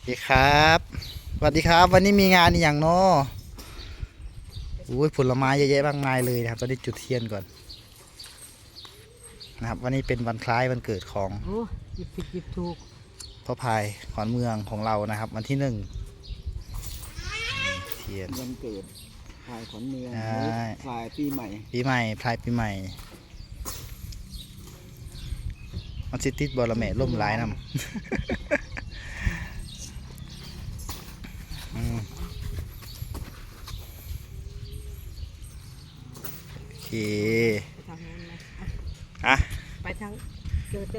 สวัสดีครับสวัสดีครับ วันนี้มีงานอหย่างเนาะอุ้ยผลไม้เยอะแยะมากมายเลยนะครับตอนนี้จุดเทียนก่อน นะครับ วันนี้เป็นวันคล้ายวันเกิดของโอ้หยิบผิดหยิบถูกพ่อพายขอนเมืองของเรานะครับ วันที่หนึ่งเทียนวันเกิดพายขวัญเมืองใช่พายปีใหม่ ปีใหม่พลายปีใหม่มันสิติดบอลแม่ล่มร้ายนำ อืมโอ เคไปทางนู้นนะอะ ไปทางเจอจะ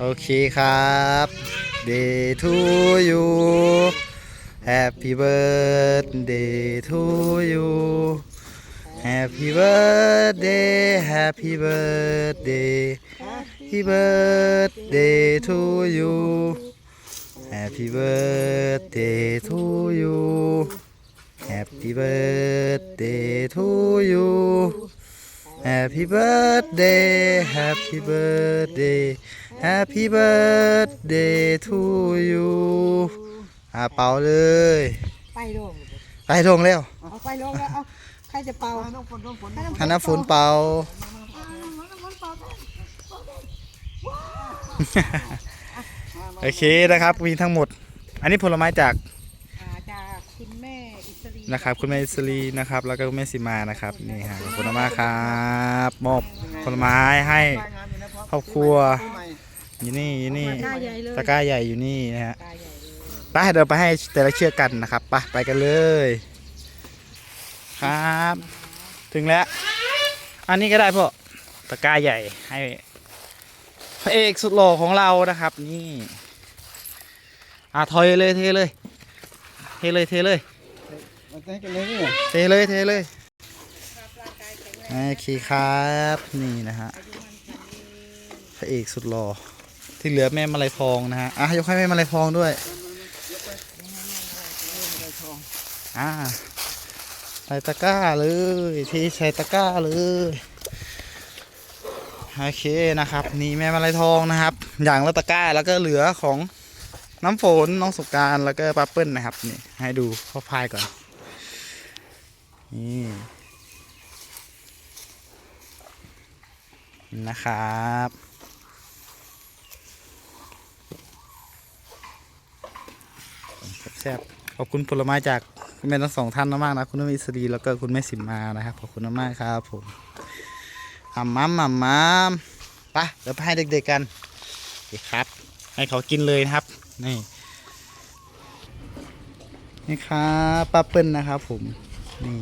โอเคครับ Day to you Happy birthday to you Happy birthday Happy birthday Happy birthday to you Happy birthday to you Happy birthday to you Happy birthday Happy birthday Happy birthday to you อ่าเป่าเลย ไปโดงไปทงเร็วเอาไปลงแล้วเอาใครจะเป่าน้องฝนน้องฝนให้น้ำฝนเป่าโอเคนะครับมีทั้งหมด อันนี้ผลไม้จาก อ่าจากคุณแม่อิสรี นะครับ คุณแม่สรีนะครับ แล้วก็คุณแม่สิมานะครับนี่ฮะขอบคุณมากครับมอบผลไม้ให้ครอบครัวอยู่นี่อยู่นี่ตะกร้าใหญ่อยู่นี่นะฮะตาใหญ่เลยไปเดี๋ยวไปให้แต่ละเชือกกันนะครับไปไปกันเลย ครับ ถึงแล้ว อันนี้ก็ได้พ่อตะกร้าใหญ่ให้พระเอกสุดหล่อของเรานะครับ นี่อะถอยเลยเทเลยเทเลยเทเลย เต้นกันเลยนี่เทเลยเทเลยโอเคครับนี่นะฮะพระเอกสุดหล่อที่เหลือแม่มาลัยทองนะฮะอะยกให้แม่มาลัยทองด้วยอ่าใส่ตะกร้าเลยที่ใส่ตะกร้าเลยโอเคนะครับ นี่แม่มาลัยทองนะครับ อย่างละตะกร้าแล้วก็เหลือของน้ำฝนน้องสงการแล้วก็ป้าเปิ้ลนะครับนี่ให้ดูพ่อพายก่อน นี่นะครับ แซ่บขอบคุณผลไม้จากคุณแม่ทั้งสองท่านมากนะ คุณแม่อิสรีแล้วก็คุณแม่สิมมานะครับ ขอบคุณมากครับผมหำมัมหำมัมไปเดี๋ยวไปให้เด็กๆกันโอเครับ ให้เขากินเลยนะครับ นี่นี่ครับป้าเปิ้ลนะครับผม นี่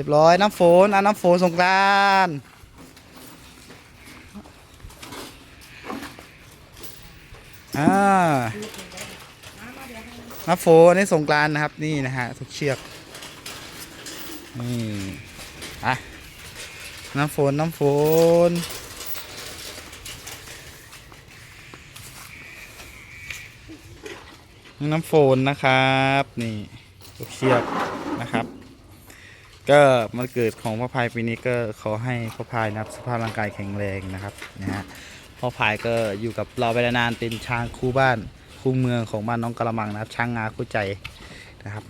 รียบร้อยน้ำฝนอะน้ำฝนสงกรานอ่าน้ำฝนนี่สงกรานนะครับนี่นะฮะทุกเชือกนี่อะน้ำฝนน้ำฝนน้ำฝนนะครับ นี่ทุกเชือกนะครับ ก็มันเกิดของพ่อพายปีนี้ก็ขอให้พ่อพายนะครับสภาพร่างกายแข็งแรงนะครับนะฮะพ่อพายก็อยู่กับเราไปนานเป็นช้างคู่บ้านคู่เมืองของบ้านน้องกระมังนะครับ ช้างงาคู่ใจนะครับ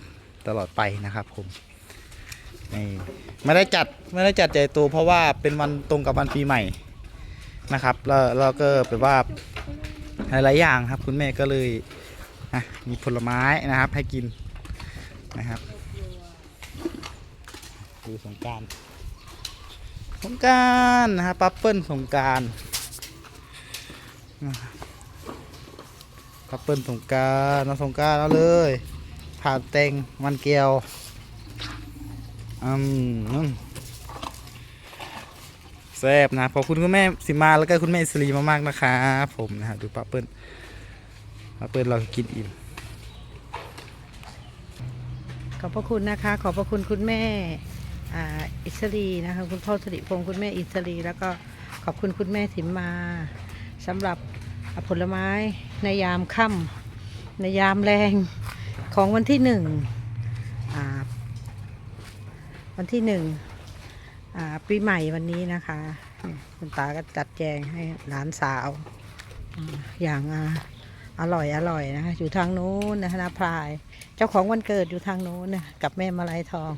ตลอดไปนะครับผมนี่ไม่ได้จัดไม่ได้จัดใหญ่โตเพราะว่าเป็นวันตรงกับวันปีใหม่นะครับแล้วเราก็แบบว่าหลายๆอย่างครับ คุณแม่ก็เลยมีผลไม้นะครับให้กินนะครับ ดูสงการสงการนะครับปั๊บเปิ้ลสงการปั๊บเปิ้ลสงการน้องสงการเอาเลยผ่าแตงมันเกลียวอืมแซ่บนะขอบคุณคุณแม่สิมาแล้วก็คุณแม่สรีมากๆนะครับผมนะฮะดูปั๊บเปิ้ลปั๊บเปิ้ลเรากินอิ่มขอบพระคุณนะคะ ขอบพระคุณคุณแม่ อิสรีนะคะคุณพ่อสิริพงศ์คุณแม่อิสรี แล้วก็ขอบคุณคุณแม่สิมมาสำหรับผลไม้ในยามค่ำในยามแรงของวันที่หนึ่งวันที่หนึ่งปีใหม่วันนี้นะคะ คุณตาก็จัดแจงให้หลานสาวอย่างอร่อยอร่อยนะคะอยู่ทางนู้นนะคะนาพราย เจ้าของวันเกิดอยู่ทางนู้นนะกับแม่มาลัยทอง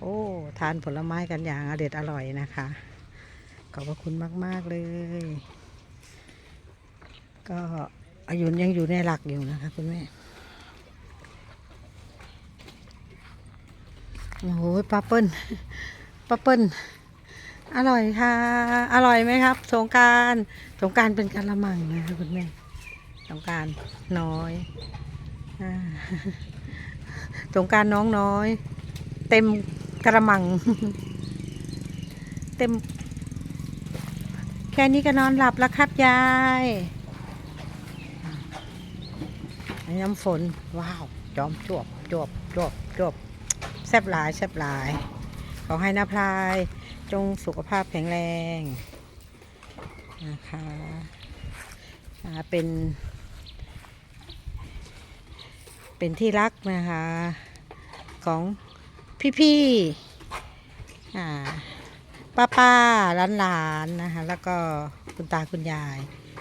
โอ้ ทานผลไม้กันอย่างอเด็ดอร่อยนะคะ ขอบพระคุณมาก ๆ เลย ก็อายุยังอยู่ในหลักอยู่นะคะคุณแม่โอ้โหป้าเปิ้ลป้าเปิ้ลอร่อยค่ะ อร่อยไหมครับ สงการสงการเป็นกะละมังนะคะคุณแม่สงการน้อยอสงการน้องน้อย เต็ม กระมัง เต็ม แค่นี้ก็นอนหลับแล้วครับยายน้ำฝน ว้าว จอมจวบจวบจวบจวบแซบหลายแซบหลาย ขอให้นาพลาย จงสุขภาพแข็งแรง นะคะเป็น เป็นที่รักนะคะของ พี่ๆอ่ป้าป้าหลานหลานๆนะคะแล้วก็คุณตาคุณยาย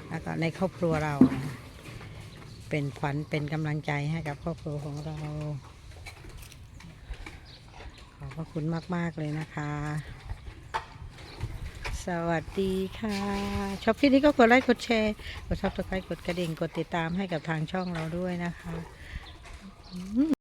แล้วก็ในครอบครัวเรานะเป็นขวัญเป็นกำลังใจให้กับครอบครัวของเรา ขอบพระคุณมาก ๆ เลยนะคะ สวัสดีค่ะ ชอบคลิปนี้ก็กดไลค์กดแชร์ กดซับสไครต์กดกระดิ่ง กดติดตามให้กับทางช่องเราด้วยนะคะ